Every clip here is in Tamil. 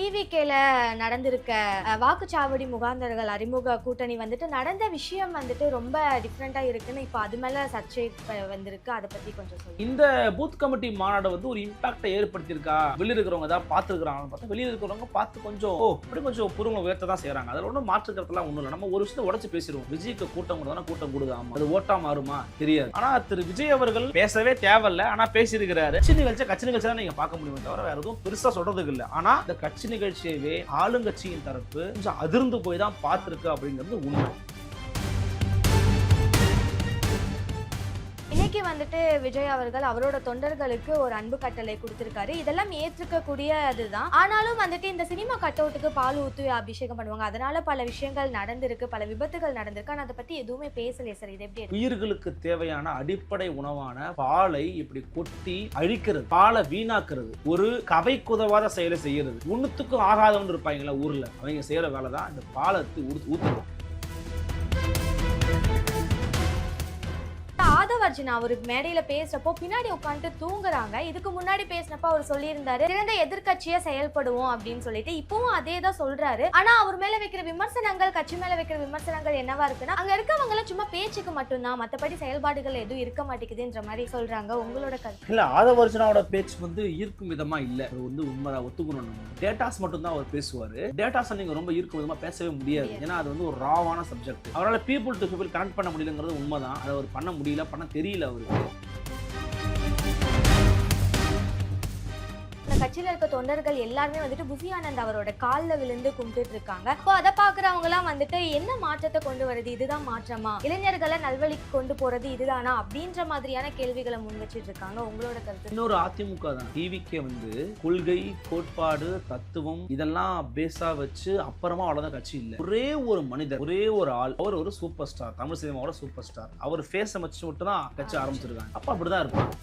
டிவிகேல நடந்திருக்க வாக்குச்சாவடி முகாந்தர்கள் அறிமுக கூட்டணி வந்துட்டு நடந்த விஷயம் வந்துட்டு ரொம்ப டிஃப்ரெண்டா இருக்குன்னு இப்போ அது மேல சர்ச்சை வந்திருக்கு. அதை பத்தி கொஞ்சம் சொல்லு இந்த பூத் கமிட்டி மாநாடு வந்து ஒரு இம்பாக்டை ஏற்படுத்தியிருக்கா? வெளியில் இருக்கிறவங்க தான் பார்த்துருக்குறாங்க பார்த்தா வெளியில் இருக்கிறவங்க பார்த்து கொஞ்சம் அப்படி கொஞ்சம் புருவங்களை உயர்த்த தான் செய்யறாங்க அதில் ஒன்றும் மாற்றுக்கிறதுலாம் ஒன்றும் இல்லை. நம்ம ஒரு விஷயத்தை உடச்சு பேசிடுவோம். விஜய்க்கு கூட்டம் கூட கூட்டம் கூடுதாமா? அது ஓட்டா மாறுமா? தெரியாது. ஆனா திரு. விஜய் அவர்கள் பேசவே தேவையில்ல. ஆனா பேசியிருக்கிறாரு. கட்சி நிகழ்ச்சி கட்சி நிகழ்ச்சி தான் நீங்க பார்க்க முடியுமே தவிர வேற எதுவும் பெருசா சொல்றதுக்கு இல்லை. ஆனா இந்த கட்சி நிகழ்ச்சியவே ஆளுங்கட்சியின் தரப்பு கொஞ்சம் அதிர்ந்து போய் தான் பார்த்திருக்கு அப்படிங்கிறது உண்மை. இன்னைக்கு வந்துட்டு விஜய் அவர்கள் அவரோட தொண்டர்களுக்கு ஒரு அன்பு கட்டளை கொடுத்திருக்காரு. இதெல்லாம் ஏற்றுக்கக்கூடிய அதுதான் ஆனாலும் வந்துட்டு இந்த சினிமா கட் அவுட்டுக்கு பால் ஊற்றி அபிஷேகம் பண்ணுவாங்க. அதனால பல விஷயங்கள் நடந்திருக்கு பல விபத்துகள் நடந்திருக்கு. ஆனா அதை பத்தி எதுவுமே பேசலையே சார். இது எப்படி உயிர்களுக்கு தேவையான அடிப்படை உணவான பாலை இப்படி கொட்டி அழிக்கிறது பாலை வீணாக்குறது ஒரு கவைக்குதவாத செயலை செய்யறது. ஒண்ணுத்துக்கும் ஆகாதவன் இருப்பாங்களா ஊர்ல. அவங்க செய்யற வேலை தான் இந்த பாலை ஊத்துறது ஆதவர்ஜினா அவர் மேடையில பேசுறப்போ பின்னாடி உட்காந்துட்டு தூங்குறாங்க. இதுக்கு முன்னாடி பேசினப்ப அவர் சொல்லியிருந்தாரு சிறந்த எதிர்க்கட்சியா செயல்படுவோம் அப்படின்னு சொல்லிட்டு இப்பவும் அதே தான் சொல்றாரு. ஆனா அவர் மேல வைக்கிற விமர்சனங்கள் கட்சி மேல வைக்கிற விமர்சனங்கள் என்னவா இருக்குன்னா அங்க இருக்கவங்க எல்லாம் சும்மா பேச்சுக்கு மட்டும்தான் மத்தபடி செயல்பாடுகள் எதுவும் இருக்க மாட்டேங்குதுன்ற மாதிரி சொல்றாங்க. உங்களோட கருத்து? இல்ல ஆதவர்ஜனாவோட பேச்சு வந்து ஈர்க்கும் விதமா இல்ல. அது வந்து உண்மைதான் ஒத்துக்கணும். டேட்டாஸ் மட்டும் தான் அவர் பேசுவாரு. டேட்டாஸ் நீங்க ரொம்ப ஈர்க்கும் விதமா பேசவே முடியாது. ஏன்னா அது வந்து ஒரு ராவான சப்ஜெக்ட் அவரால் பீப்புள் டு பீப்புள் கனெக்ட் பண்ண முடியலங்கிறது உண்மைதான். அதை அவர் பண்ண முடியல பண்ண தெரியல அவருக்கு. கட்சியில இருக்க தொண்டர்கள் எல்லாருமே வந்துட்டு புசி ஆனந்த் அவரோட காலில் விழுந்து கும்பிட்டு இருக்காங்க இப்போ அதை பாக்குறவங்க எல்லாம் வந்துட்டு என்ன மாற்றத்தை கொண்டு வருது? இதுதான் மாற்றமா? இளைஞர்களை நல்வழிக்கு கொண்டு போறது இதுதானா? அப்படின்ற மாதிரியான கேள்விகளை முன் வச்சிட்டு இருக்காங்க உங்களோட கருத்து? இன்னொரு அதிமுக தான். டிவிக்கு வந்து கொள்கை கோட்பாடு தத்துவம் இதெல்லாம் பேஸா வச்சு அப்புறமா அவ்வளவுதான் கட்சி இல்லை. ஒரே ஒரு மனிதர் ஒரே ஒரு ஆள். அவர் ஒரு சூப்பர் ஸ்டார் தமிழ் சினிமாவோட சூப்பர் ஸ்டார் அவர் ஃபேஸை வச்சு மட்டும் தான் கட்சி ஆரம்பிச்சிருக்காங்க. அப்ப அப்படிதான் இருப்பாங்க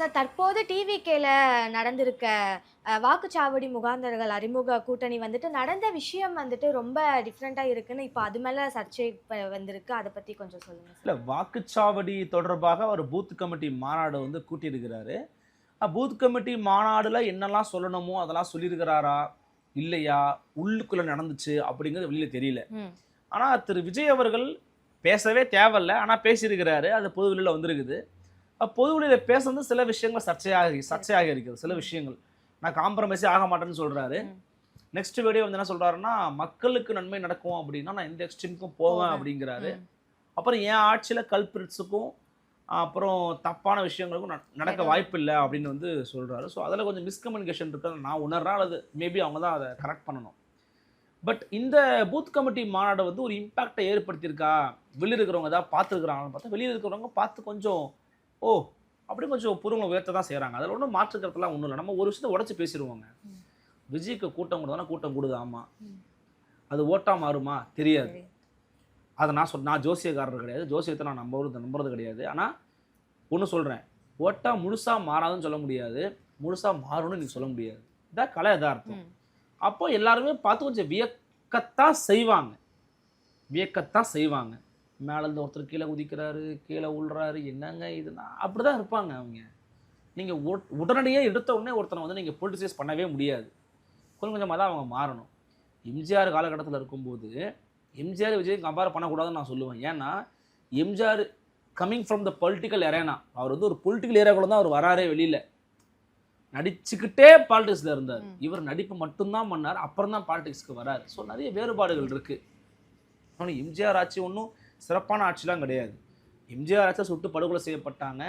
சார் தற்போது டிவிகேல நடந்திருக்க வாக்குச்சாவடி முகாந்தர்கள் அறிமுக கூட்டணி வந்துட்டு நடந்த விஷயம் வந்துட்டு ரொம்ப டிஃப்ரெண்டா இருக்குன்னு இப்போ அது மேல சர்ச்சை வந்திருக்கு. அதை பத்தி கொஞ்சம் சொல்லுங்க சார் இல்ல வாக்குச்சாவடி தொடர்பாக அவர் பூத் கமிட்டி மாநாடு வந்து கூட்டியிருக்கிறாரு. பூத் கமிட்டி மாநாடுல என்னெல்லாம் சொல்லணுமோ அதெல்லாம் சொல்லியிருக்கிறாரா? இல்லையா? உள்ளுக்குள்ள நடந்துச்சு அப்படிங்கிறது வெளியில தெரியல. ம். ஆனா திரு. விஜய் அவர்கள் பேசவே தேவையில்ல. ஆனா பேசியிருக்கிறாரு. அது பொது வெளியில வந்திருக்குது. பொது வெளியில பேசுறது சில விஷயங்கள் சர்ச்சையாக சர்ச்சையாக இருக்குது சில விஷயங்கள் நான் காம்ப்ரமைஸே ஆக மாட்டேன்னு சொல்றாரு ம். நெக்ஸ்ட் வீடியோ வந்து என்ன சொல்றாருன்னா மக்களுக்கு நன்மை நடக்கும் அப்படின்னா நான் எந்த எக்ஸ்ட்ரீமுக்கும் போவேன். அப்படிங்கிறாரு. அப்புறம் என் ஆட்சியில் கல்பிரிட்ஸுக்கும் அப்புறம் தப்பான விஷயங்களுக்கும் நட- நடக்க. வாய்ப்பு இல்லை அப்படின்னு வந்து சொல்கிறாரு ஸோ அதில் கொஞ்சம் மிஸ்கம்யூனிகேஷன் இருக்கிறது நான் உணர்றேன் அல்லது மேபி அவங்க தான் அதை கரெக்ட் பண்ணணும் பட் இந்த பூத் கமிட்டி மாநாடு வந்து ஒரு இம்பாக்டை ஏற்படுத்தியிருக்கா வெளியில் இருக்கிறவங்க ஏதாவது பார்த்துருக்குறாங்கன்னு பார்த்தா வெளியில் இருக்கிறவங்க பார்த்து கொஞ்சம் ஓ அப்படி கொஞ்சம் புருவங்களை உயர்த்த தான் செய்கிறாங்க அதில் ஒன்றும் மாற்றுக்கிறதுலாம் ஒன்றும் இல்லை. நம்ம ஒரு விஷயத்தை உடச்சி பேசிடுவோங்க. விஜய்க்கு கூட்டம் கூட கூட்டம் கூடுது ஆமாம். அது ஓட்டா மாறுமா? தெரியாது. அதை நான் சொல் நான் ஜோசியக்காரர் கிடையாது. ஜோசியத்தை நான் நம்புறது நம்புறது கிடையாது. ஆனால் ஒன்று சொல்கிறேன் ஓட்டா முழுசாக மாறாதுன்னு சொல்ல முடியாது. முழுசாக மாறும்னு நீ சொல்ல முடியாது. இதான் கலை யதார்த்தம். அப்போ எல்லாருமே பார்த்து கொஞ்சம் வியக்கத்தான் செய்வாங்க. வியக்கத்தான் செய்வாங்க. மேலேருந்து ஒருத்தர் கீழே குதிக்கிறாரு கீழே உள்றாரு என்னங்க இதுனா அப்படி தான் இருப்பாங்க அவங்க. நீங்கள் உடனடியே எடுத்த உடனே ஒருத்தனை வந்து நீங்கள் பொலிட்டிசைஸ் பண்ணவே முடியாது. கொஞ்சம் கொஞ்சமாக தான் அவங்க மாறணும். எம்ஜிஆர் காலகட்டத்தில் இருக்கும்போது எம்ஜிஆர் விஜய் கம்பேர் பண்ணக்கூடாதுன்னு நான் சொல்லுவேன். ஏன்னா MGR coming from the political arena அவர் வந்து ஒரு பொலிட்டிக்கல் ஏரியாக்குள்ள தான் அவர் வராரே வெளியில். நடிச்சுக்கிட்டே பாலிடிக்ஸில் இருந்தார். இவர் நடிப்பு மட்டும்தான் பண்ணார் அப்புறம் தான் பாலிடிக்ஸ்க்கு வரார். ஸோ நிறைய வேறுபாடுகள் இருக்குது ஆனால் எம்ஜிஆர் ஆட்சி ஒன்றும் சிறப்பான ஆட்சிலாம் கிடையாது. எம்ஜிஆர் ஆட்சியில் சுட்டு படுகொலை செய்யப்பட்டாங்க.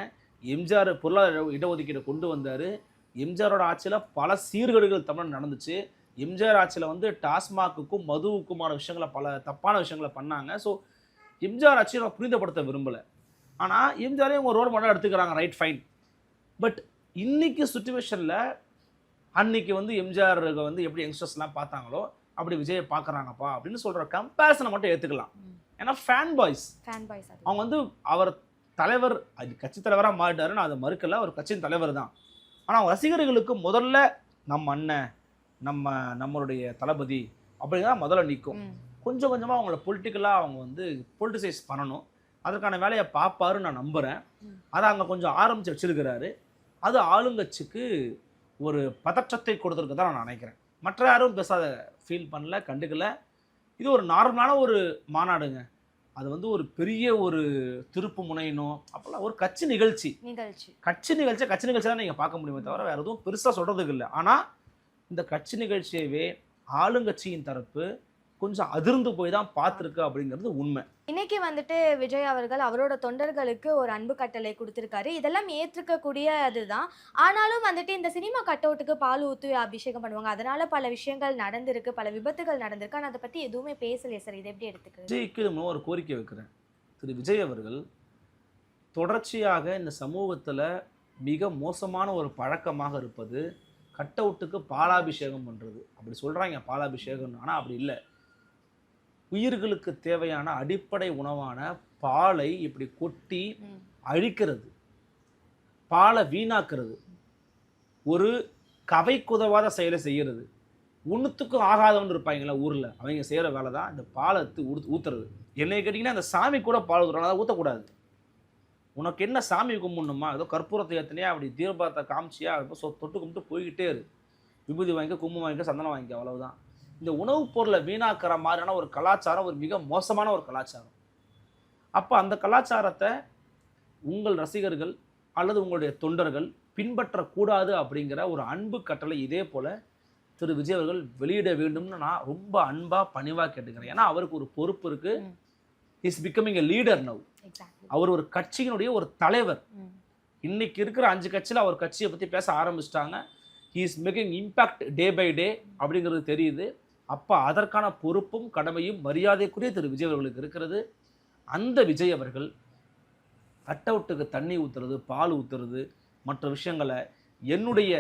எம்ஜிஆர் பொருளாதார இடஒதுக்கீடு கொண்டு வந்தார். எம்ஜிஆரோட ஆட்சியில் பல சீர்கேடுகள் தமிழ் நடந்துச்சு. எம்ஜிஆர் ஆட்சியில் வந்து டாஸ்மாக்குக்கும் மதுவுக்குமான விஷயங்களை பல தப்பான விஷயங்களை பண்ணாங்க. ஸோ எம்ஜிஆர் ஆட்சியை நான் புனிதப்படுத்த விரும்பலை. ஆனால் எம்ஜிஆரே உங்கள் ரோல் மாடல் எடுத்துக்கிறாங்க ரைட் ஃபைன் பட் இன்னைக்கு சுச்சுவேஷனில் அன்னைக்கு வந்து எம்ஜிஆர் வந்து எப்படி யங்ஸ்டர்ஸ்லாம் பார்த்தாங்களோ அப்படி விஜயை பார்க்குறாங்கப்பா அப்படின்னு சொல்கிற கம்பேரிசனை மட்டும் ஏற்றுக்கலாம் ஏன்னா ஃபேன் பாய்ஸ் ஃபேன் பாய்ஸ் அவங்க வந்து அவர் தலைவர் அது கட்சி தலைவராக மாறிட்டாரு நான் அதை மறுக்கல. அவர் கட்சியின் தலைவர் தான். ஆனால் அவங்க ரசிகர்களுக்கு முதல்ல நம்ம அண்ணன் நம்ம நம்மளுடைய தளபதி அப்படிங்கிறத முதல்ல நிற்கும். கொஞ்சம் கொஞ்சமாக அவங்கள பொலிட்டிக்கலாக அவங்க வந்து பொலிட்டிசைஸ் பண்ணணும். அதற்கான வேலையை பார்ப்பாருன்னு நான் நம்புகிறேன். அதை அங்கே கொஞ்சம் ஆரம்பித்து வச்சிருக்கிறாரு. அது ஆளுங்கட்சிக்கு ஒரு பதற்றத்தை கொடுத்துருக்கு தான் நான் நினைக்கிறேன். மற்ற யாரும் பெருசாக ஃபீல் பண்ணல கண்டுக்கல. இது ஒரு நார்மலான ஒரு மாநாடுங்க. அது வந்து ஒரு பெரிய ஒரு திருப்பு முனையணும் அப்போல்லாம் ஒரு கட்சி நிகழ்ச்சி. நிகழ்ச்சி. கட்சி நிகழ்ச்சியை கட்சி நிகழ்ச்சி தான் நீங்கள் பார்க்க முடியுமே தவிர வேறு எதுவும் பெருசாக சொல்கிறதுக்கு இல்லை. ஆனால் இந்த கட்சி நிகழ்ச்சியவே ஆளுங்கட்சியின் தரப்பு கொஞ்சம் அதிர்ந்து போய் தான் பார்த்துருக்கு அப்படிங்கிறது உண்மை. இன்னைக்கு வந்துட்டு விஜய் அவர்கள் அவரோட தொண்டர்களுக்கு ஒரு அன்பு கட்டளை கொடுத்திருக்காரு. இதெல்லாம் ஏற்றுக்கக்கூடிய அதுதான். ஆனாலும் வந்துட்டு இந்த சினிமா கட் அவுட்டுக்கு பால் ஊற்றி அபிஷேகம் பண்ணுவாங்க. அதனால பல விஷயங்கள் நடந்திருக்கு பல விபத்துகள் நடந்திருக்கு. ஆனால் அதை பத்தி எதுவுமே பேசலையே சார். இதை எப்படி எடுத்துக்கிறது? விஜய்க்கு நம்ம ஒரு கோரிக்கை வைக்கிறேன். திரு. விஜய் அவர்கள் தொடர்ச்சியாக இந்த சமூகத்தில் மிக மோசமான ஒரு பழக்கமாக இருப்பது கட் அவுட்டுக்கு பாலாபிஷேகம் பண்ணுறது அப்படி சொல்கிறாங்க பாலாபிஷேகம் ஆனால் அப்படி இல்லை. உயிர்களுக்கு தேவையான அடிப்படை உணவான பாலை இப்படி கொட்டி. அழிக்கிறது. பாலை வீணாக்குறது. ஒரு கவை குதவாத செயலை செய்கிறது. ஒன்றுத்துக்கும் ஆகாதவன் இருப்பாங்களா ஊரில். அவங்க செய்கிற வேலை தான் இந்த பாலை ஊத்து ஊத்துறது. என்னை கேட்டிங்கன்னா அந்த சாமி கூட பால் ஊற்றுறாங்க அதை ஊற்றக்கூடாது உனக்கு என்ன சாமி கும்பிடணுமா? ஏதோ கற்பூரத்தை ஏற்றினியா அப்படி தீர்பாரத்தை காமிச்சியா? இப்போ சொ தொட்டு கும்பிட்டு போய்கிட்டே இரு. விபூதி வாங்கிக்க கும்பம் வாங்கிக்க சந்தனம் வாங்கிக்க அவ்வளவுதான். இந்த உணவுப் பொருளை வீணாக்குற மாதிரியான ஒரு கலாச்சாரம் ஒரு மிக மோசமான ஒரு கலாச்சாரம். அப்போ அந்த கலாச்சாரத்தை உங்கள் ரசிகர்கள் அல்லது உங்களுடைய தொண்டர்கள் பின்பற்றக்கூடாது அப்படிங்கிற ஒரு அன்பு கட்டளை இதே போல் திரு. விஜய் அவர்கள் வெளியிட வேண்டும்னு நான் ரொம்ப அன்பாக பணிவாக கேட்டுக்கிறேன். ஏன்னா அவருக்கு ஒரு பொறுப்பு இருக்குது. Is becoming a leader now அவர் ஒரு கட்சியினுடைய ஒரு தலைவர். இன்னைக்கு இருக்கிற அஞ்சு கட்சியில் அவர் கட்சியை பற்றி பேச ஆரம்பிச்சிட்டாங்க. He is making impact day by day அப்படிங்கிறது தெரியுது. அப்போ அதற்கான பொறுப்பும் கடமையும் மரியாதைக்குரிய திரு விஜய் அவர்களுக்கு இருக்கிறது. அந்த விஜய் அவர்கள் கட் அவுட்டுக்கு தண்ணி ஊற்றுறது பால் ஊற்றுறது மற்ற விஷயங்களை என்னுடைய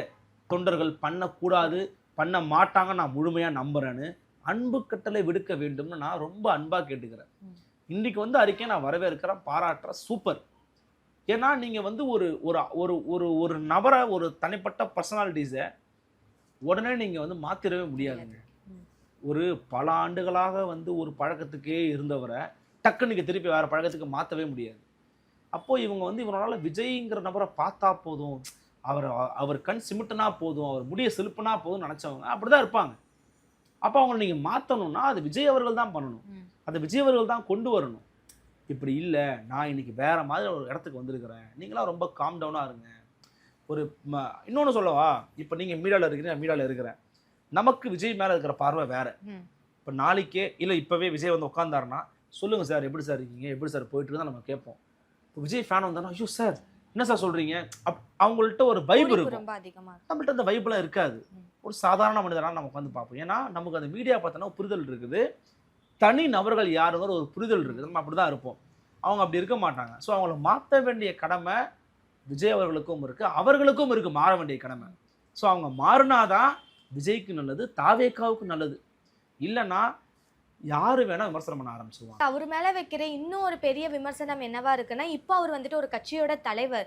தொண்டர்கள் பண்ணக்கூடாது பண்ண மாட்டாங்க நான் முழுமையாக நம்புறேன்னு அன்பு கட்டளை விடுக்க வேண்டும்னு நான் ரொம்ப அன்பாக கேட்டுக்கிறேன். ம். இன்னைக்கு வந்து அறிக்கை நான் வரவேற்கிறேன். பாராட்டுறேன் சூப்பர். ஏன்னா நீங்கள் வந்து ஒரு ஒரு ஒரு ஒரு ஒரு நபரை ஒரு தனிப்பட்ட பர்சனாலிட்டிஸை உடனே நீங்கள் வந்து மாற்றிடவே முடியாதுங்க. ஒரு பல ஆண்டுகளாக வந்து ஒரு பழக்கத்துக்கே இருந்தவரை டக்குன்னு திருப்பி வேறு பழக்கத்துக்கு மாற்றவே முடியாது. அப்போது இவங்க வந்து இவனால விஜய்ங்கிற நபரை பார்த்தா போதும். அவர் அவர் கண் சிமிட்டுனா போதும். அவர் முடிய செலுப்புனா போதும்னு நினச்சவங்க அப்படி தான் இருப்பாங்க. அப்போ அவங்கள நீங்கள் மாற்றணும்னா அது விஜய் அவர்கள் தான் பண்ணணும். அதை விஜய் அவர்கள் தான் கொண்டு வரணும். இப்படி இல்லை நான் இன்னைக்கு வேற மாதிரி ஒரு இடத்துக்கு வந்திருக்கிறேன். நீங்களாம் ரொம்ப காம் டவுனாக இருங்க. ஒரு இன்னொன்று சொல்லவா? இப்போ நீங்கள் மீடியாவில் இருக்கிறீங்க மீடியாவில் இருக்கிறேன். நமக்கு விஜய் மேலே இருக்கிற பார்வை வேற. இப்போ நாளைக்கே இல்லை இப்போவே விஜய் வந்து உட்காந்தாருன்னா சொல்லுங்கள் சார் எப்படி சார் இருக்கீங்க எப்படி சார் போயிட்டு இருந்தால் நம்ம கேட்போம். இப்போ விஜய் ஃபேன் வந்தாருன்னா ஐயோ சார் என்ன சார் சொல்கிறீங்க அப் அவங்கள்ட்ட ஒரு வைப் இருக்கும். நம்மள்ட்ட அந்த வைப்லாம் இருக்காது. ஒரு சாதாரண மனிதராக நம்ம உட்காந்து பார்ப்போம். ஏன்னா நமக்கு அந்த மீடியா பார்த்தோன்னா ஒரு புரிதல் இருக்குது. தனி நபர்கள் யாருங்கிற ஒரு புரிதல் இருக்குது. நம்ம அப்படி தான் இருப்போம். அவங்க அப்படி இருக்க மாட்டாங்க. ஸோ அவங்கள மாற்ற வேண்டிய கடமை விஜய் அவர்களுக்கும் இருக்குது அவர்களுக்கும் இருக்குது மாற வேண்டிய கடமை. ஸோ அவங்க மாறினாதான் விஜய்க்கு நல்லது தாவேக்காவுக்கு நல்லது. இல்லைன்னா யாரு வேணா விமர்சனம் பண்ண ஆரம்பிச்சிருவாங்க. அவர் மேல வைக்கிற இன்னும் ஒரு பெரிய விமர்சனம் என்னவா இருக்குன்னா இப்போ அவர் வந்துட்டு ஒரு கட்சியோட தலைவர்.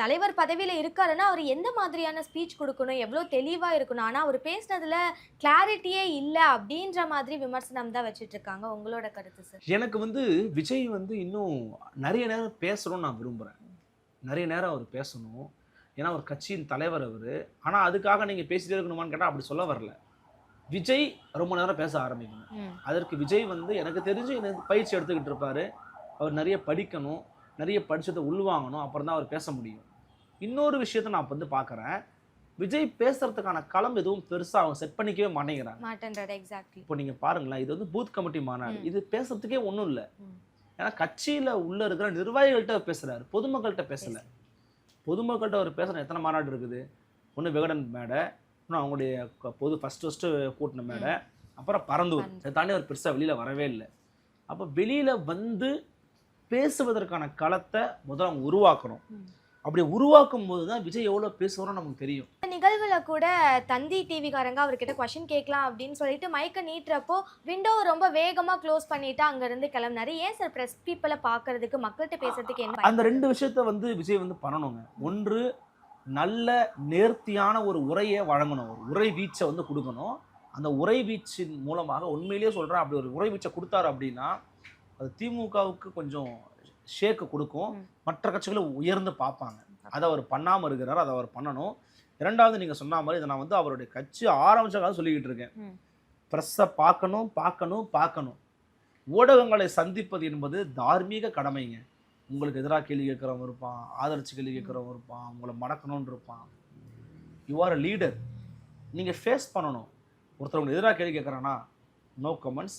தலைவர் பதவியில இருக்காருன்னா அவர் எந்த மாதிரியான ஸ்பீச் கொடுக்கணும் எவ்வளவு தெளிவா இருக்கணும்? ஆனா அவர் பேசுனதுல கிளாரிட்டியே இல்ல அப்படின்ற மாதிரி விமர்சனம் தான் வச்சிட்டு இருக்காங்க. உங்களோட கருத்து சார் எனக்கு வந்து விஜய் வந்து இன்னும் நிறைய நேரம் பேசணும்னு நான் விரும்புகிறேன் நிறைய நேரம் அவர் பேசணும். ஏன்னா ஒரு கட்சியின் தலைவர் அவர். ஆனால் அதுக்காக நீங்கள் பேசிட்டே இருக்கணுமான்னு கேட்டால் அப்படி சொல்ல வரல. விஜய் ரொம்ப நேரம் பேச ஆரம்பிக்கணும். அதற்கு விஜய் வந்து எனக்கு தெரிஞ்சு எனக்கு பயிற்சி எடுத்துக்கிட்டு இருப்பாரு. அவர் நிறைய படிக்கணும். நிறைய படிச்சதை உள்வாங்கணும். அப்புறம் தான் அவர் பேச முடியும். இன்னொரு விஷயத்த நான் வந்து பார்க்குறேன் விஜய் பேசுறதுக்கான களம் எதுவும் பெருசாக அவங்க செட் பண்ணிக்கவே மாட்டேங்கிறாங்க. இப்போ நீங்கள் பாருங்களேன். இது வந்து பூத் கமிட்டி மாநாடு. இது பேசுறதுக்கே ஒன்றும் இல்லை. ஏன்னா கட்சியில் உள்ள இருக்கிற நிர்வாகிகள்கிட்ட பேசுறாரு. பொதுமக்கள்கிட்ட பேசல. பொதுமக்கள்கிட்ட அவர் பேசுகிற எத்தனை மாநாடு இருக்குது? ஒன்று விகடன் மேடை இன்னும் அவங்களுடைய பொது ஃபஸ்ட்டு ஃபஸ்ட்டு கூட்டின மேடை அப்புறம் பரந்தூர். பரந்தூர். இதை தாண்டி அவர் பெருசாக வெளியில் வரவே இல்லை. அப்போ வெளியில் வந்து பேசுவதற்கான களத்தை முதல்ல அவங்க உருவாக்கணும். அப்படி உருவாக்கும் போது தான் விஜய் எவ்வளோ பேசுவாரோ நமக்கு தெரியும். நிகழ்வுல கூட தந்தி டிவிக்காரங்க அவர்கிட்ட கொஸ்டின் கேட்கலாம் அப்படின்னு சொல்லிட்டு மைக்க நீட்டுறப்போ விண்டோ ரொம்ப வேகமா க்ளோஸ் பண்ணிட்டு அங்க இருந்து கிளம்புனாரு. ஏன் சார் பிரஸ் பீப்பிளை பாக்குறதுக்கு மக்கள்கிட்ட பேசுறதுக்கு என்ன அந்த ரெண்டு விஷயத்த வந்து விஜய் வந்து பண்ணணுங்க. ஒன்று நல்ல நேர்த்தியான ஒரு உரையை வழங்கணும். ஒரு உரை வீச்சை வந்து கொடுக்கணும். அந்த உரை வீச்சின் மூலமாக உண்மையிலேயே சொல்கிறேன் அப்படி ஒரு உரை வீச்சை கொடுத்தாரு அப்படின்னா அது திமுகவுக்கு கொஞ்சம் ஷேக்கு கொடுக்கும். மற்ற கட்சிகளை உயர்ந்து பார்ப்பாங்க. அதை அவர் பண்ணாமல் இருக்கிறார். அதை அவர் பண்ணணும். இரண்டாவது நீங்கள் சொன்ன மாதிரி இதை நான் வந்து அவருடைய கட்சி ஆரம்பிச்ச காலம் சொல்லிக்கிட்டு இருக்கேன். ப்ரெஸ்ஸை பார்க்கணும் பார்க்கணும் பார்க்கணும். ஊடகங்களை சந்திப்பது என்பது தார்மீக கடமைங்க. உங்களுக்கு எதிராக கேள்வி கேட்குறவன் இருப்பான் ஆதரிச்சு கேள்வி கேட்குறவன் இருப்பான் உங்களை மடக்கணும்னு இருப்பான். யூ ஆர் அ லீடர் நீங்கள் ஃபேஸ் பண்ணணும். ஒருத்தர் உங்களுக்கு எதிராக கேள்வி கேட்குறானா நோ கமெண்ட்ஸ்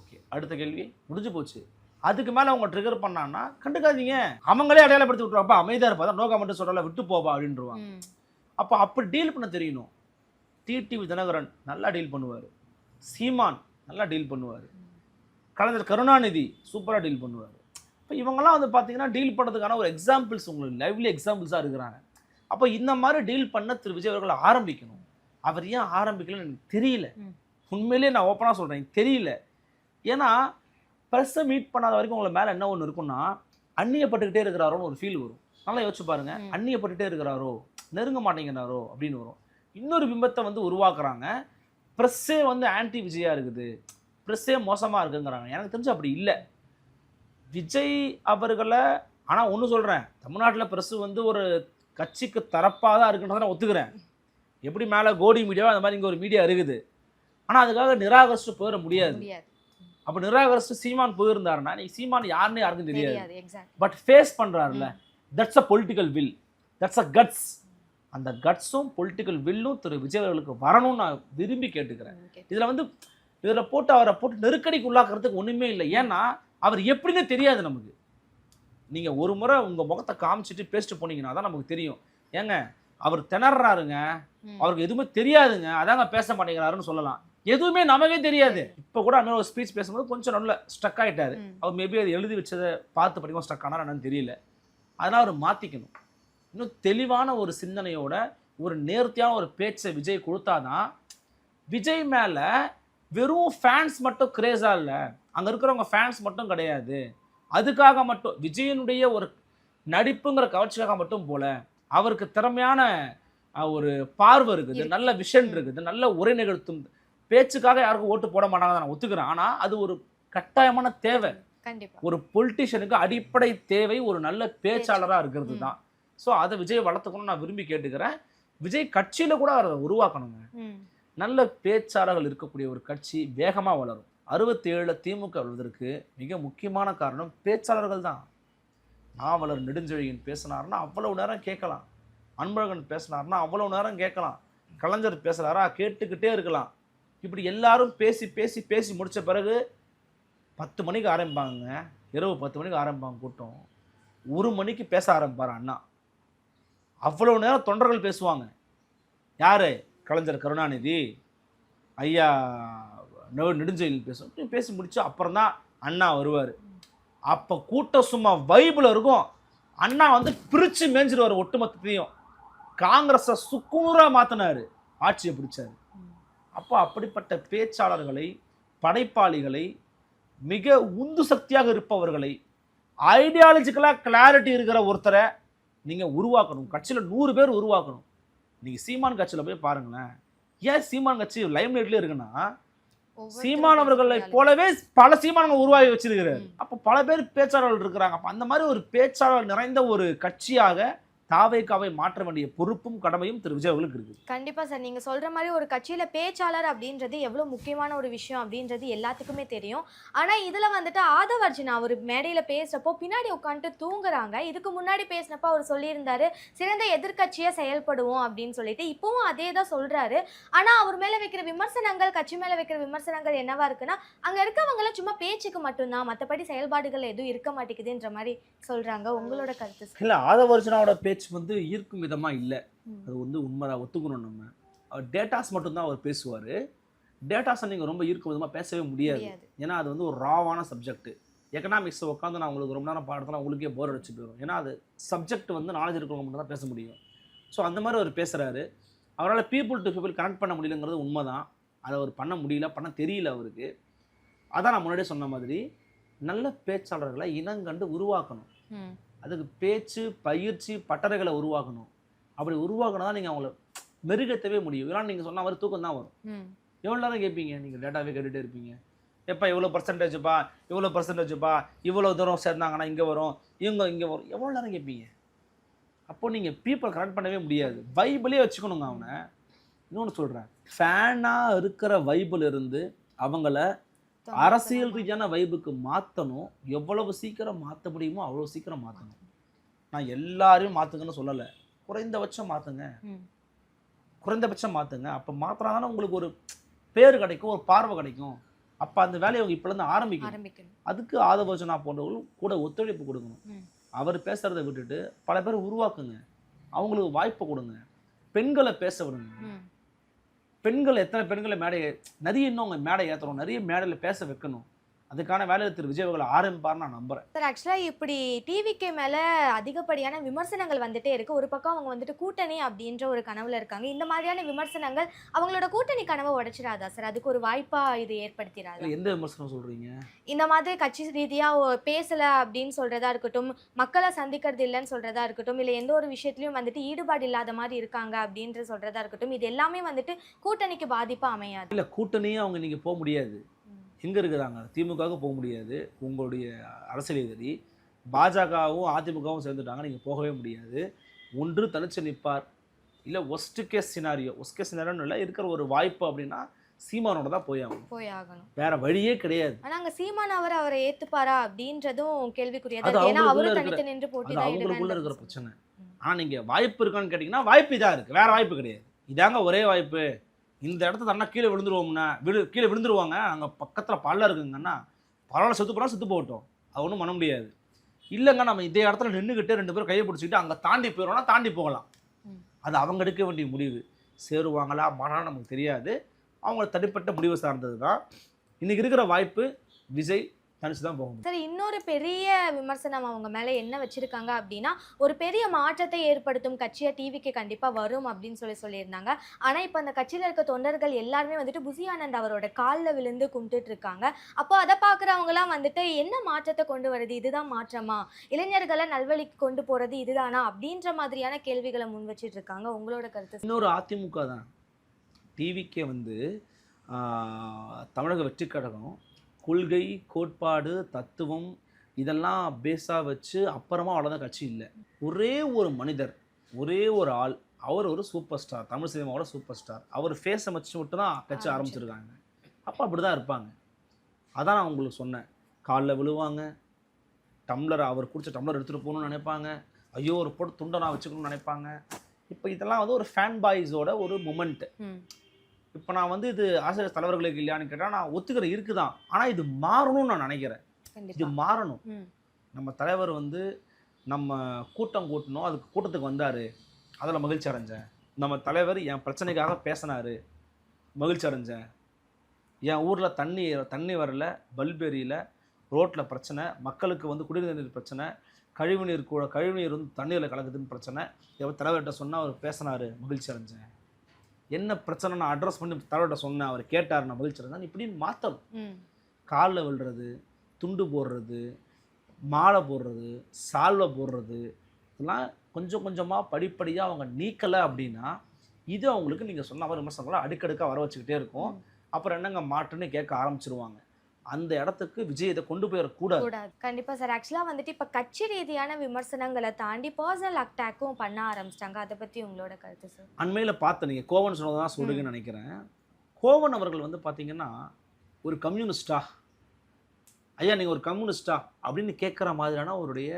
ஓகே அடுத்த கேள்வி முடிஞ்சு போச்சு. அதுக்கு மேலே அவங்க ட்ரிகர் பண்ணான்னா கண்டுக்காதீங்க. அவங்களே அடையாளப்படுத்தி விட்ருவாப்பா அமைதியாக இருப்பா. நோ கமெண்ட் சொல்கிறல விட்டு போப்பா அப்படின்றவாங்க. அப்போ அப்படி டீல் பண்ண தெரியணும். டிடிவி தினகரன் நல்லா டீல் பண்ணுவார். சீமான் நல்லா டீல் பண்ணுவார். கலைஞர் கருணாநிதி சூப்பராக டீல் பண்ணுவார். இப்போ இவங்கெல்லாம் வந்து பார்த்தீங்கன்னா டீல் பண்ணுறதுக்கான ஒரு எக்ஸாம்பிள்ஸ் உங்களுக்கு லைவ்லி எக்ஸாம்பிள்ஸாக இருக்கிறாங்க. அப்போ இந்த மாதிரி டீல் பண்ண திரு விஜய் அவர்கள் ஆரம்பிக்கணும். அவர் ஏன் ஆரம்பிக்கலன்னு எனக்கு தெரியல. உண்மையிலேயே நான் ஓப்பனாக சொல்கிறேன் தெரியல. ஏன்னா ப்ரெஸ்ஸை மீட் பண்ணாத வரைக்கும் உங்களை மேலே என்ன ஒன்று இருக்குன்னா அந்நியப்பட்டுக்கிட்டே இருக்கிறாரோன்னு ஒரு ஃபீல் வரும். நல்லா யோசிச்சு பாருங்க. ம். அந்நியப்பட்டுட்டே இருக்கிறாரோ? நெருங்க மாட்டேங்கிறாரோ அப்படின்னு வரும். இன்னொரு பிம்பத்தை வந்து உருவாக்குறாங்க. ப்ரெஸ்ஸே வந்து ஆன்டி விஜயா இருக்குது. ப்ரெஸ்ஸே மோசமாக இருக்குங்கிறாங்க. எனக்கு தெரிஞ்சு அப்படி இல்லை. விஜய் அவர்களை ஆனால் ஒன்று சொல்கிறேன் தமிழ்நாட்டில் ப்ரெஸ்ஸு வந்து ஒரு கட்சிக்கு தரப்பாக தான் இருக்குன்றதை நான் ஒத்துக்கிறேன். எப்படி மேலே கோடி மீடியாவோ அந்த மாதிரி இங்கே ஒரு மீடியா இருக்குது. ஆனால் அதுக்காக நிராகரிச்சுட்டு போயிட முடியாது. அப்போ நிராகரிச்சுட்டு சீமான் போயிருந்தாருன்னா நீ சீமான் யாருன்னு யாருக்கும் தெரியாது. But face பண்ணுறாருல that's a political will that's a guts அந்த கட்ஸும் பொலிட்டிக்கல் வில்லும் திரு விஜய் அவர்களுக்கு வரணும்னு நான் விரும்பி கேட்டுக்கிறேன். இதில் வந்து இதில் போட்டு அவரை போட்டு நெருக்கடிக்கு உள்ளாக்குறதுக்கு ஒன்றுமே இல்லை. ஏன்னா அவர் எப்படின்னு தெரியாது நமக்கு. நீங்கள் ஒரு முறை உங்கள் முகத்தை காமிச்சிட்டு பேசிட்டு போனீங்கன்னா தான் நமக்கு தெரியும். ஏங்க அவர் திணறாருங்க. அவருக்கு எதுவுமே தெரியாதுங்க. அதாங்க பேச மாட்டேங்கிறாருன்னு சொல்லலாம். எதுவுமே நமக்கே தெரியாது. இப்போ கூட அந்த ஒரு ஸ்பீச் பேசும்போது கொஞ்சம் நல்ல ஸ்டக் ஆயிட்டாரு. அவர் மேபி அது எழுதி வச்சதை பார்த்து படிக்கும் ஸ்டக் ஆனால் என்னன்னு தெரியல. அதெல்லாம் அவர் மாற்றிக்கணும் இன்னும் தெளிவான ஒரு சிந்தனையோட ஒரு நேர்த்தியான ஒரு பேச்சை விஜய் கொடுத்தாதான் விஜய் மேலே வெறும் ஃபேன்ஸ் மட்டும் கிரேஸாக இல்லை. அங்கே இருக்கிறவங்க ஃபேன்ஸ் மட்டும் கிடையாது. அதுக்காக மட்டும் விஜயனுடைய ஒரு நடிப்புங்கிற கவர்ச்சிக்காக மட்டும் போல அவருக்கு திறமையான ஒரு பார்வை இருக்குது இருக்கு. நல்ல விஷன் இருக்குது நல்ல உரை நிகழ்த்தும் பேச்சுக்காக யாருக்கும் ஓட்டு போட மாட்டாங்க நான் ஒத்துக்கிறேன். ஆனால் அது ஒரு கட்டாயமான தேவை. ஒரு பொலிட்டிஷியனுக்கு அடிப்படை தேவை ஒரு நல்ல பேச்சாளராக இருக்கிறது. தான். ஸோ அதை விஜய் வளர்த்துக்கணும்னு நான் விரும்பி கேட்டுக்கிறேன். விஜய் கட்சியில் கூட அதை உருவாக்கணுங்க. நல்ல பேச்சாளர்கள் இருக்கக்கூடிய ஒரு கட்சி வேகமாக வளரும். அறுபத்தேழில் திமுக வருவதற்கு மிக முக்கியமான காரணம் பேச்சாளர்கள் தான். நாவலர் நெடுஞ்செழியன் பேசினார்னா அவ்வளவு நேரம் கேட்கலாம். அன்பழகன் பேசினார்னா அவ்வளவு நேரம் கேட்கலாம். கலைஞர் பேசுகிறாரா கேட்டுக்கிட்டே இருக்கலாம். இப்படி எல்லாரும் பேசி பேசி பேசி முடிச்ச பிறகு பத்து மணிக்கு ஆரம்பிப்பாங்க இரவு பத்து மணிக்கு ஆரம்பிப்பாங்க கூட்டம். ஒரு மணிக்கு பேச ஆரம்பிப்பார் அண்ணா. அவ்வளவு நேரம் தொண்டர்கள் பேசுவாங்க. யார்? கலைஞர் கருணாநிதி. ஐயா நெ- நெடுஞ்செழியன் பேசும் பேசி முடிச்சு அப்புறம் தான் அண்ணா வருவார். அப்போ கூட்டம் சும்மா வைபில் இருக்கும். அண்ணா வந்து பிரித்து மேய்ஞ்சிருவார் ஒட்டுமொத்தத்தையும். காங்கிரஸை சுக்கூராக மாற்றினார் ஆட்சியை பிடிச்சார். அப்போ அப்படிப்பட்ட பேச்சாளர்களை படைப்பாளிகளை மிக உந்து சக்தியாக இருப்பவர்களை ஐடியாலஜிக்கலாக கிளாரிட்டி இருக்கிற ஒருத்தரை நீங்கள் உருவாக்கணும். கட்சியில் நூறு பேர் உருவாக்கணும். நீங்கள் சீமான் கட்சியில் போய் பாருங்களேன். ஏன் சீமான் கட்சி லைம்லைட்லேயே இருக்குன்னா ஒவ்வொருத்தரும் சீமான் அவர்களை. போலவே பல சீமானங்கள் உருவாகி வச்சிருக்கிறாரு. அப்போ பல பேர் பேச்சாளர்கள் இருக்கிறாங்க. அப்போ அந்த மாதிரி ஒரு பேச்சாளர் நிறைந்த ஒரு கட்சியாக தாவேக்காவை மாற்ற வேண்டிய பொறுப்பும் கடமையும் திரு விஜய் அவர்களுக்கு இருக்குது. கண்டிப்பா சார். நீங்க சொல்ற மாதிரி ஒரு கட்சியில பேச்சாளர் அப்படின்றது எவ்வளவு முக்கியமான ஒரு விஷயம் அப்படின்றது எல்லாத்துக்குமே தெரியும். ஆனா இதுல வந்துட்டு ஆதவர்ஜினா அவர் மேடையில பேசுறப்போ பின்னாடி உட்காந்துட்டு தூங்குறாங்க. இதுக்கு முன்னாடி பேசினப்போ அவர் சொல்லியிருந்தாரு சிறந்த எதிர்க்கட்சியா செயல்படுவோம் அப்படின்னு சொல்லிட்டு. இப்பவும் அதே தான் சொல்றாரு. ஆனா அவர் மேல வைக்கிற விமர்சனங்கள் கட்சி மேல வைக்கிற விமர்சனங்கள் என்னவா இருக்குன்னா அங்க இருக்கவங்க எல்லாம் சும்மா பேச்சுக்கு மட்டும்தான். மத்தபடி செயல்பாடுகள் எதுவும் இருக்க மாட்டேங்குதுன்ற மாதிரி சொல்றாங்க. உங்களோட கருத்து இல்லை ஆதவர்ஜனாவோட பேச்சு வந்து ஈர்க்கும் விதமாக இல்லை. அது வந்து உண்மைதான் ஒத்துக்கணும் நம்ம. அவர் டேட்டாஸ் மட்டும்தான் அவர் பேசுவார். டேட்டாஸை நீங்கள் ரொம்ப ஈர்க்கும் விதமாக பேசவே முடியாது. ஏன்னா அது வந்து ஒரு ராவான சப்ஜெக்ட் எக்கனாமிக்ஸை உட்காந்து நான் உங்களுக்கு ரொம்ப நேரம் பாடத்தில் உங்களுக்கே போர் அடிச்சு போயிடும் ஏன்னா அது சப்ஜெக்ட் வந்து நாலேஜ் இருக்கிறவங்க மட்டும் தான் பேச முடியும். ஸோ அந்த மாதிரி அவர் பேசுகிறாரு அவரால் பீப்புள் டு பீப்புள் கனெக்ட் பண்ண முடியலங்கிறது உண்மைதான். அதை அவர் பண்ண முடியல பண்ண தெரியல அவருக்கு. அதான் நான் முன்னாடியே சொன்ன மாதிரி நல்ல பேச்சாளர்களை இனங்கண்டு உருவாக்கணும். அதுக்கு பேச்சு பயிற்சி பட்டறைகளை உருவாக்கணும். அப்படி உருவாக்கினா தான் நீங்கள் அவங்கள மெருகேற்றவே முடியும். ஏன்னா நீங்கள் சொன்ன மாதிரி தூக்கம் தான் வரும். எவ்வளோ நேரம் கேட்பீங்க? நீங்கள் டேட்டாவே கேட்டுகிட்டே இருப்பீங்க. எப்பா இவ்வளோ பர்சன்டேஜ்ப்பா இவ்வளோ பர்சன்டேஜ்ப்பா இவ்வளோ தூரம் சேர்ந்தாங்கன்னா இங்கே வரும் இவங்க இங்கே வரும். எவ்வளோ நேரம் கேட்பீங்க? அப்போ நீங்கள் பீப்புளை கனெக்ட் பண்ணவே முடியாது. வைபிளே வச்சுக்கணுங்க அவனை. இன்னொன்று சொல்கிறேன் ஃபேனாக இருக்கிற வைபிள் இருந்து அவங்கள அரசியல் ரீதியான வைபுக்கு மாற்றணும் எவ்வளவு சீக்கிரம் மாற்ற முடியுமோ அவ்வளோ சீக்கிரம் மாற்றணும் நான் எல்லாரையும் மாற்றுங்கன்னு சொல்லலை. குறைந்தபட்சம் மாற்றுங்க. குறைந்தபட்சம் மாற்றுங்க அப்போ மாற்றினாதானே உங்களுக்கு ஒரு பேர் கிடைக்கும் ஒரு பார்வை கிடைக்கும். அப்போ அந்த வேலையை அவங்க இப்போலேருந்து ஆரம்பிக்கணும். அதுக்கு ஆதவோஜனா போன்றவர்கள் கூட ஒத்துழைப்பு கொடுக்கணும். அவர் பேசுறதை விட்டுட்டு பல பேர் உருவாக்குங்க. அவங்களுக்கு வாய்ப்பு கொடுங்க. பெண்களை பேச விடுங்க. பெண்கள் எத்தனை பெண்களை மேடை நிறைய இன்னும் அவங்க மேடை ஏற்றணும் நிறைய மேடையில் பேச வைக்கணும். அதுக்கான வேலையை திரு விஜய் அவர்கள் ஆரம்பிப்பார்னு நான் நம்புறேன். சார் ஆக்சுவலாக இப்படி டிவிக்கு மேலே அதிகப்படியான விமர்சனங்கள் வந்துட்டே இருக்கு. ஒரு பக்கம் அவங்க வந்துட்டு கூட்டணி அப்படின்ற ஒரு கனவுல இருக்காங்க. இந்த மாதிரியான விமர்சனங்கள் அவங்களோட கூட்டணி கனவை உடைச்சிடாதா சார் அதுக்கு ஒரு வாய்ப்பா இது ஏற்படுத்திடாதா? எந்த விமர்சனம் சொல்றீங்க? இந்த மாதிரி கட்சி ரீதியாக பேசலை அப்படின்னு சொல்கிறதா இருக்கட்டும் மக்களை சந்திக்கிறது இல்லைன்னு சொல்கிறதா இருக்கட்டும் இல்லை எந்த ஒரு விஷயத்துலையும் வந்துட்டு ஈடுபாடு இல்லாத மாதிரி இருக்காங்க அப்படின்ற சொல்கிறதா இருக்கட்டும் இது எல்லாமே வந்துட்டு கூட்டணிக்கு பாதிப்பாக அமையாது. இல்ல கூட்டணியே அவங்க நீங்க போக முடியாது. எங்க இருக்கிறாங்க. திமுகவுக்கு போக முடியாது. உங்களுடைய அரசியல் எதிரி பாஜகவும் அதிமுகவும் சேர்ந்துட்டாங்க. நீங்க போகவே முடியாது. ஒன்று தனிச்சு நிற்பார். இல்ல worst case scenario worst case சினாரியோன்னு இல்லை இருக்கிற ஒரு வாய்ப்பு அப்படின்னா சீமானோட தான் போய் ஆகணும். போய் ஆகணும். வேற வழியே கிடையாது. ஆனா அங்க சீமான் அவர் அவரை ஏத்துப்பாரா அப்படின்றதும் கேள்விக்குரியதா ஏன்னா அவரும் தனித்து நின்று போட்டி தான் அவங்களுக்குள்ள இருக்கிற பிரச்சனை. ஆனா நீங்க வாய்ப்பு இருக்கான்னு கேட்டீங்கன்னா வாய்ப்பு இதா இருக்கு. வேற வாய்ப்பு கிடையாது. இதாங்க ஒரே வாய்ப்பு. இந்த இடத்த தண்ணா கீழே விழுந்துருவோம்னா விழு கீழே விழுந்துருவாங்க. அங்க பக்கத்துல பள்ளம் இருக்குங்கன்னா பரவாயில்ல செத்து போனா செத்து போகட்டும். அது ஒன்றும் பண்ண முடியாது. இல்லைங்க நம்ம இதே இடத்துல நின்றுக்கிட்டு ரெண்டு பேரும் கையை பிடிச்சிக்கிட்டு அங்கே தாண்டி போயிடும்னா தாண்டி போகலாம். அது அவங்க எடுக்க வேண்டிய முடிவு. சேருவாங்களா மாறா நமக்கு தெரியாது. அவங்க தனிப்பட்ட முடிவு சார்ந்தது தான் இன்னைக்கு இருக்கிற வாய்ப்பு விஜய் தனிச்சு தான் போக முடியும் சரி இன்னொரு பெரிய விமர்சனம் அவங்க மேல என்ன வச்சிருக்காங்க அப்படின்னா ஒரு பெரிய மாற்றத்தை ஏற்படுத்தும் கட்சியா டிவிக்கு கண்டிப்பா வரும் அப்படின்னு சொல்லி சொல்லியிருந்தாங்க. ஆனா இப்ப அந்த கட்சியில இருக்க தொண்டர்கள் எல்லாருமே வந்துட்டு புசி ஆனந்த் அவரோட காலில் விழுந்து கும்பிட்டுட்டு இருக்காங்க. அப்போ அதை பாக்குறவங்கலாம் வந்துட்டு என்ன மாற்றத்தை கொண்டு வருது? இதுதான் மாற்றமா? இளைஞர்களை நல்வழிக்கு கொண்டு போறது இதுதானா? அப்படின்ற மாதிரியான கேள்விகளை முன் வச்சிட்டு இருக்காங்க. உங்களோட கருத்து இன்னொரு அதிமுக தான். டிவிக்கே வந்து தமிழக வெற்றி கழகம் கொள்கை கோட்பாடு தத்துவம் இதெல்லாம் பேஸாக வச்சு அப்புறமா அவ்வளோதான் கட்சி இல்லை. ஒரே ஒரு மனிதர் ஒரே ஒரு ஆள் அவர் ஒரு சூப்பர் ஸ்டார் தமிழ் சினிமாவோட சூப்பர் ஸ்டார் அவர் ஃபேஸை வச்சு மட்டும் தான் கட்சி ஆரம்பிச்சிருக்காங்க. அப்போ அப்படி தான் இருப்பாங்க. அதான் நான் உங்களுக்கு சொன்னேன். காலில் விழுவாங்க. டம்ளர் அவர் குடிச்ச டம்ளர் எடுத்துகிட்டு போகணும்னு நினைப்பாங்க. ஐயோ ஒரு போட்டு துண்டை நான் வச்சுக்கணும்னு நினைப்பாங்க. இப்போ இதெல்லாம் வந்து ஒரு ஃபேன் பாய்ஸோட ஒரு மூமெண்ட் ம். இப்போ நான் வந்து இது ஆசிரியர் தலைவர்களுக்கு இல்லையான்னு கேட்டால் நான் ஒத்துக்கிறேன் இருக்குதான். ஆனால் இது மாறணும்னு நான் நினைக்கிறேன். இது மாறணும். நம்ம தலைவர் வந்து நம்ம கூட்டம் கூட்டணும். அதுக்கு கூட்டத்துக்கு வந்தார். அதில் மகிழ்ச்சி அடைஞ்சேன். நம்ம தலைவர் என் பிரச்சனைக்காக பேசினாரு. மகிழ்ச்சி அடைஞ்சேன். என் ஊரில் தண்ணி தண்ணி வரல பல்பெரியில் ரோட்டில் பிரச்சனை மக்களுக்கு வந்து குடிநீர் நீர் பிரச்சனை கழிவுநீர் கூட கழிவுநீர் வந்து தண்ணீரில் கலக்குதுன்னு பிரச்சனை. எப்போ தலைவர்கிட்ட சொன்னால் அவர் பேசினாரு. மகிழ்ச்சி அடைஞ்சேன். என்ன பிரச்சனை நான் அட்ரஸ் பண்ணி தலைவர்கிட்ட சொன்னேன். அவர் கேட்டார் நான் மகிழ்ச்சி அடைஞ்சேன் இப்படின்னு மாற்றணும். காலில் விழுறது துண்டு போடுறது மாலை போடுறது சால்வை போடுறது இதெல்லாம் கொஞ்சம் கொஞ்சமாக படிப்படியாக அவங்க நீக்கலை அப்படின்னா இது அவங்களுக்கு நீங்கள் சொன்ன விமர்சனங்களை அடுக்கடுக்காக வர வச்சுக்கிட்டே இருக்கும். அப்புறம் என்னங்க மாற்றுன்னு கேட்க ஆரம்பிச்சிருவாங்க. அந்த இடத்துக்கு விஜய் இதை கொண்டு போயிடக்கூடாது கூடாது. கண்டிப்பா சார். ஆக்சுவலா வந்துட்டு இப்ப கட்சி ரீதியான விமர்சனங்களை தாண்டி பர்சனல் அட்டாக்கும் பண்ண ஆரம்பிச்சிட்டாங்க. அதை பத்தி உங்களோட கருத்து சார்? அண்மையில் பார்த்த நீங்கள் கோவன் சொன்னதான் சொல்லுங்கன்னு நினைக்கிறேன். கோவன் அவர்கள் வந்து பார்த்தீங்கன்னா ஒரு கம்யூனிஸ்டா ஐயா நீங்கள் ஒரு கம்யூனிஸ்டா அப்படின்னு கேட்குற மாதிரியான அவருடைய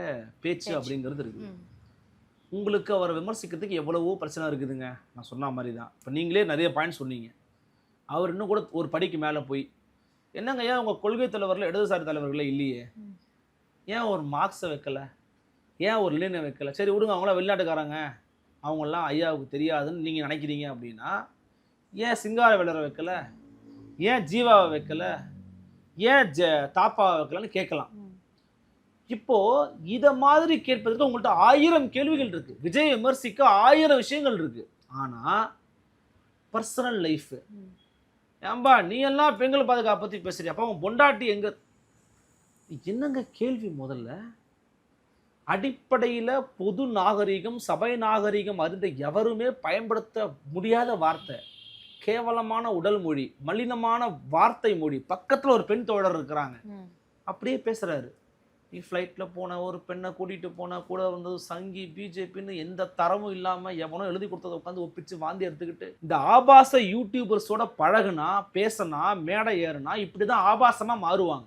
பேச்சு. அப்படிங்கிறது இருக்குது. உங்களுக்கு அவரை விமர்சிக்கிறதுக்கு எவ்வளவோ பிரச்சனை இருக்குதுங்க. நான் சொன்ன மாதிரி தான். இப்போ நீங்களே நிறைய பாயிண்ட் சொன்னீங்க. அவர் இன்னும் கூட ஒரு படிக்கு மேலே போய் என்னங்க ஏன் உங்கள் கொள்கை தலைவரில் இடதுசாரி தலைவர்களே இல்லையே. ஏன் ஒரு மார்க்ஸை வைக்கல? ஏன் ஒரு லினை வைக்கல? சரி விடுங்க அவங்களாம் வெளிநாட்டுக்காரங்க. அவங்கெல்லாம் ஐயாவுக்கு தெரியாதுன்னு நீங்கள் நினைக்கிறீங்க அப்படின்னா ஏன் சிங்கார விளரை வைக்கல? ஏன் ஜீவாவை வைக்கல? ஏன் ஜ தாப்பாவை வைக்கலன்னு கேட்கலாம். ம். இப்போ இத மாதிரி கேட்பதற்கு உங்கள்ட்ட ஆயிரம் கேள்விகள் இருக்கு. விஜய் விமர்சிக்க ஆயிரம் விஷயங்கள் இருக்கு. ஆனா பர்சனல் லைஃப். ஏம்பா நீ எல்லாம் பெண்கள் பாதுகாப்பு பத்தி பேசுறியா? அப்ப அவன் பொண்டாட்டி எங்க? என்னங்க கேள்வி முதல்ல? அடிப்படையில பொது நாகரிகம் சபை நாகரிகம் அறிந்த எவருமே பயன்படுத்த முடியாத வார்த்தை. கேவலமான உடல் மொழி மலினமான வார்த்தை மொழி. பக்கத்துல ஒரு பெண் தோழர் இருக்கிறாங்க. அப்படியே பேசுறாரு. நீ ஃப்ளைட்டில் போன ஒரு பெண்ணை கூட்டிகிட்டு போனால் கூட வந்தது சங்கி பிஜேபின்னு எந்த தரமும் இல்லாமல் எவனோ எழுதி கொடுத்ததை உட்காந்து ஒப்பிச்சு வாந்தி எடுத்துக்கிட்டு இந்த ஆபாச யூடியூபர்ஸோட பழகுனா பேசினா மேடை ஏறுனா இப்படி தான் ஆபாசமாக மாறுவாங்க.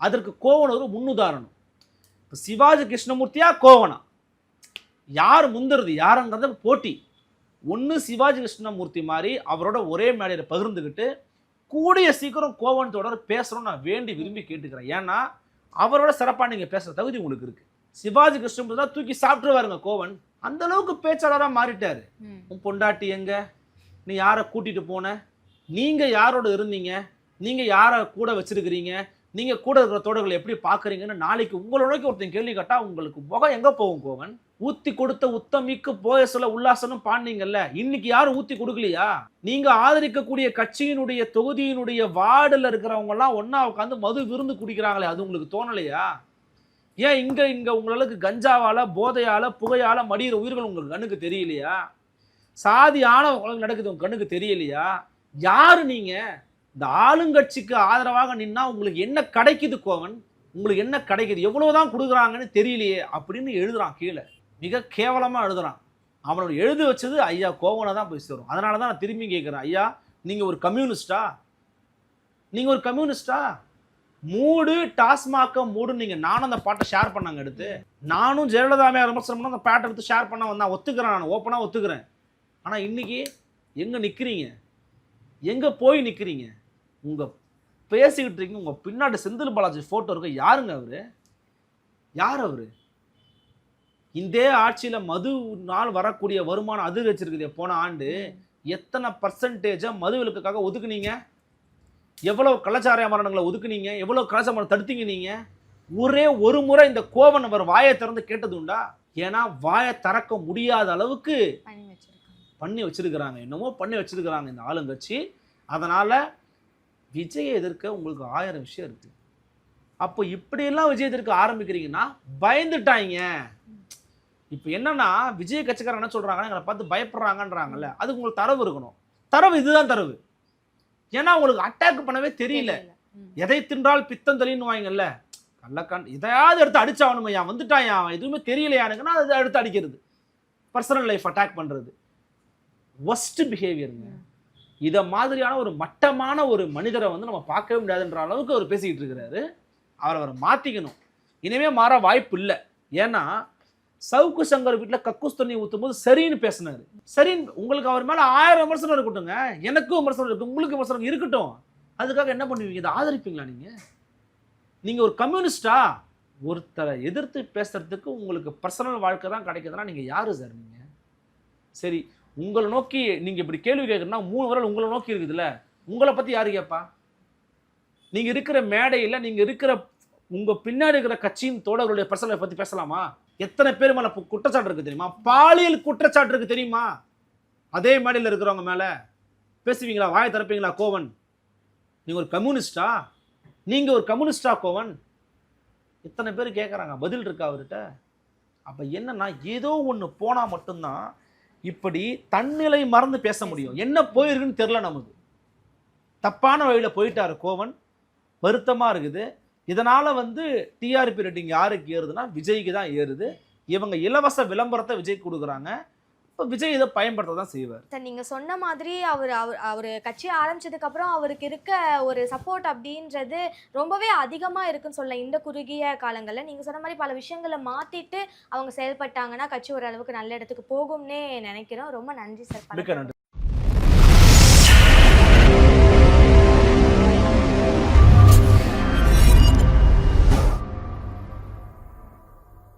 அதற்கு கோவன் ஒரு முன்னுதாரணம் இப்போ சிவாஜி கிருஷ்ணமூர்த்தியா கோவனா? யார் முந்துறது யாருங்கிறத போட்டி. ஒன்று சிவாஜி கிருஷ்ணமூர்த்தி மாதிரி அவரோட ஒரே மேடையில் பகிர்ந்துக்கிட்டு கூடிய சீக்கிரம் கோவன் தொடர் பேசணும்னு நான் வேண்டி விரும்பி கேட்டுக்கிறேன். ஏன்னா அவரோட சிறப்பாக நீங்கள் பேசுகிற தகுதி உங்களுக்கு இருக்கு. சிவாஜி கிருஷ்ணமூர்த்தி தான் தூக்கி சாப்பிட்டுருவாருங்க கோவன். அந்த அளவுக்கு பேச்சாளராக மாறிட்டாரு. உன் பொண்டாட்டி எங்க? நீ யாரை கூட்டிட்டு போன? நீங்க யாரோட இருந்தீங்க? நீங்க யாரை கூட வச்சிருக்கிறீங்க? நீங்க கூட இருக்கிற தோழர்களை எப்படி பாக்குறீங்கன்னு நாளைக்கு உங்களை நோக்கி ஒருத்தன் கேள்வி கேட்டா உங்களுக்கு முகம் எங்க போகும் கோவன்? ஊத்தி கொடுத்த உத்தமிக்கு போயசல உல்லாசனும் பாண்டிங்கல்ல? இன்னைக்கு யாரும் ஊத்தி கொடுக்கலையா? நீங்க ஆதரிக்கக்கூடிய கட்சியினுடைய தொகுதியினுடைய வார்டில் இருக்கிறவங்க எல்லாம் ஒன்னா உட்காந்து மது விருந்து குடிக்கிறாங்களே அது உங்களுக்கு தோணலையா? ஏன் இங்க இங்க உங்களுக்கு கஞ்சாவால போதையால புகையால மடியிற உயிர்கள் உங்களுக்கு கண்ணுக்கு தெரியலையா? சாதியான உங்களுக்கு நடக்குது உங்க கண்ணுக்கு தெரியலையா? யாரு நீங்க? இந்த ஆளுங்கட்சிக்கு ஆதரவாக நின்னா உங்களுக்கு என்ன கிடைக்குது கோவன்? உங்களுக்கு என்ன கிடைக்குது? எவ்வளவுதான் கொடுக்குறாங்கன்னு தெரியலையே அப்படின்னு எழுதுறான் கீழே. மிக கேவலமாக எழுதுகிறான் அவனோட எழுதி வச்சது ஐயா கோவனை தான் போய் சேரும். அதனால தான் நான் திரும்பி கேட்குறேன் ஐயா நீங்கள் ஒரு கம்யூனிஸ்டா? நீங்கள் ஒரு கம்யூனிஸ்டா? மூடு டாஸ்மாக மூடு நீங்கள் நானும் அந்த பாட்டை ஷேர் பண்ணாங்க எடுத்து. நானும் ஜெயலலிதாமையா விமர்சனம் பண்ண அந்த பாட்டை எடுத்து ஷேர் பண்ண வந்தேன். ஒத்துக்கிறேன் நான் ஓப்பனாக ஒத்துக்கிறேன். ஆனால் இன்னைக்கு எங்கே நிற்கிறீங்க எங்கே போய் நிற்கிறீங்க உங்கள் பேசிக்கிட்டு இருக்கீங்க உங்கள் பின்னாடி செந்தில் பாலாஜி ஃபோட்டோ இருக்க யாருங்க அவர்? யார் அவர்? இந்த ஆட்சியில மதுனால் வரக்கூடிய வருமானம் அது வச்சிருக்குது போன ஆண்டு. எத்தனை பர்சன்டேஜை மது விலக்குக்காக ஒதுக்குனீங்க? எவ்வளவு கலாச்சார மரணங்களை ஒதுக்குனீங்க? எவ்வளவு கலாச்சார மரணம் தடுத்தீங்க நீங்க? ஒரே ஒரு முறை இந்த கோவன் அவர் வாயை திறந்து கேட்டது உண்டா? ஏன்னா வாயை திறக்க முடியாத அளவுக்கு பண்ணி வச்சிருக்கிறாங்க. என்னமோ பண்ணி வச்சிருக்கிறாங்க இந்த ஆளுங்கட்சி. அதனால விஜயை எதிர்க்க உங்களுக்கு ஆயிரம் விஷயம் இருக்கு. அப்போ இப்படியெல்லாம் விஜய் எதிர்க்க ஆரம்பிக்கிறீங்கன்னா பயந்துட்டாங்க இப்போ என்னன்னா விஜய் கட்சிக்காரங்க என்ன சொல்றாங்கன்னா எங்களை பார்த்து பயப்படுறாங்கன்றாங்கல்ல அதுக்கு உங்களுக்கு தரவு இருக்கணும். தரவு இதுதான் தரவு. ஏன்னா உங்களுக்கு அட்டாக் பண்ணவே தெரியல. எதை தின்றால் பித்தம் தெளின்னு வாங்கல்ல கள்ளக்கான் இதையாவது எடுத்து அடிச்சாவணுமையா வந்துட்டாயா அவன்? எதுவுமே தெரியலையானுங்கன்னா அதை எடுத்து அடிக்கிறது. பர்சனல் லைஃப் அட்டாக் பண்றது. ஒஸ்ட் பிஹேவியருங்க இதை மாதிரியான ஒரு மட்டமான ஒரு மனிதரை வந்து நம்ம பார்க்கவே முடியாதுன்ற அளவுக்கு அவர் பேசிக்கிட்டு இருக்கிறாரு. அவரை அவரை மாற்றிக்கணும் இனிமே மாற வாய்ப்பு இல்லை. ஏன்னா சவுக்கு சங்கர் வீட்டில் கக்கூஸ் தண்ணி ஊற்றும் போது சரின்னு பேசினார். சரின்னு உங்களுக்கு அவர் மேலே ஆயிரம் விமர்சனம் இருக்கட்டுங்க எனக்கும் விமர்சனம் இருக்கு உங்களுக்கு விமர்சனம் இருக்கட்டும். அதுக்காக என்ன பண்ணுவீங்க? இதை ஆதரிப்பீங்களா நீங்கள் நீங்கள் ஒரு கம்யூனிஸ்டா? ஒருத்தரை எதிர்த்து பேசுறதுக்கு உங்களுக்கு பர்சனல் வாழ்க்கை தான் கிடைக்குதுன்னா நீங்கள் யார் சார் நீங்கள் சரி உங்களை நோக்கி நீங்கள் இப்படி கேள்வி கேட்குறீங்கன்னா மூணு வரல் உங்களை நோக்கி இருக்குதுல்ல. உங்களை பற்றி யார் கேட்பா நீங்கள் இருக்கிற மேடையில் நீங்கள் இருக்கிற உங்கள் பின்னாடி இருக்கிற கட்சியின் தோழர்களுடைய பர்சனலை பற்றி பேசலாமா? எத்தனை பேர் மேலே குற்றச்சாட்டு இருக்குது தெரியுமா? பாலியல் குற்றச்சாட்டு இருக்குது தெரியுமா? அதே மேடையில் இருக்கிறவங்க மேலே. பேசுவீங்களா? வாயை திறப்பீங்களா கோவன்? நீங்கள் ஒரு கம்யூனிஸ்டா? நீங்கள் ஒரு கம்யூனிஸ்டா கோவன்? இத்தனை பேர் கேட்குறாங்க பதில் இருக்கா அவர்கிட்ட? அப்போ என்னன்னா ஏதோ ஒன்று போனால் மட்டும்தான் இப்படி தன்னிலை மறந்து பேச முடியும். என்ன போயிருக்குன்னு தெரில நமக்கு. தப்பான வழியில் போயிட்டார் கோவன். வருத்தமாக இருக்குது. இதனால் வந்து டிஆர்பி ரேட்டிங் யாருக்கு ஏறுதுன்னா விஜய்க்கு தான் ஏறுது. இவங்க இலவச விளம்பரத்தை விஜய்க்கு கொடுக்குறாங்க. இப்போ விஜய் இதை பயன்படுத்த தான் செய்வார். சார் நீங்க சொன்ன மாதிரி அவர் அவர் அவர் கட்சி ஆரம்பிச்சதுக்கு அப்புறம் அவருக்கு இருக்க ஒரு சப்போர்ட் அப்படின்றது ரொம்பவே அதிகமா இருக்குன்னு சொல்லலாம் இந்த குறுகிய காலங்கள்ல. நீங்க சொன்ன மாதிரி பல விஷயங்களை மாத்திட்டு அவங்க செயல்பட்டாங்கன்னா கட்சி ஓரளவுக்கு நல்ல இடத்துக்கு போகும்னே நினைக்கிறோம். ரொம்ப நன்றி சார். மிக்க நன்றி.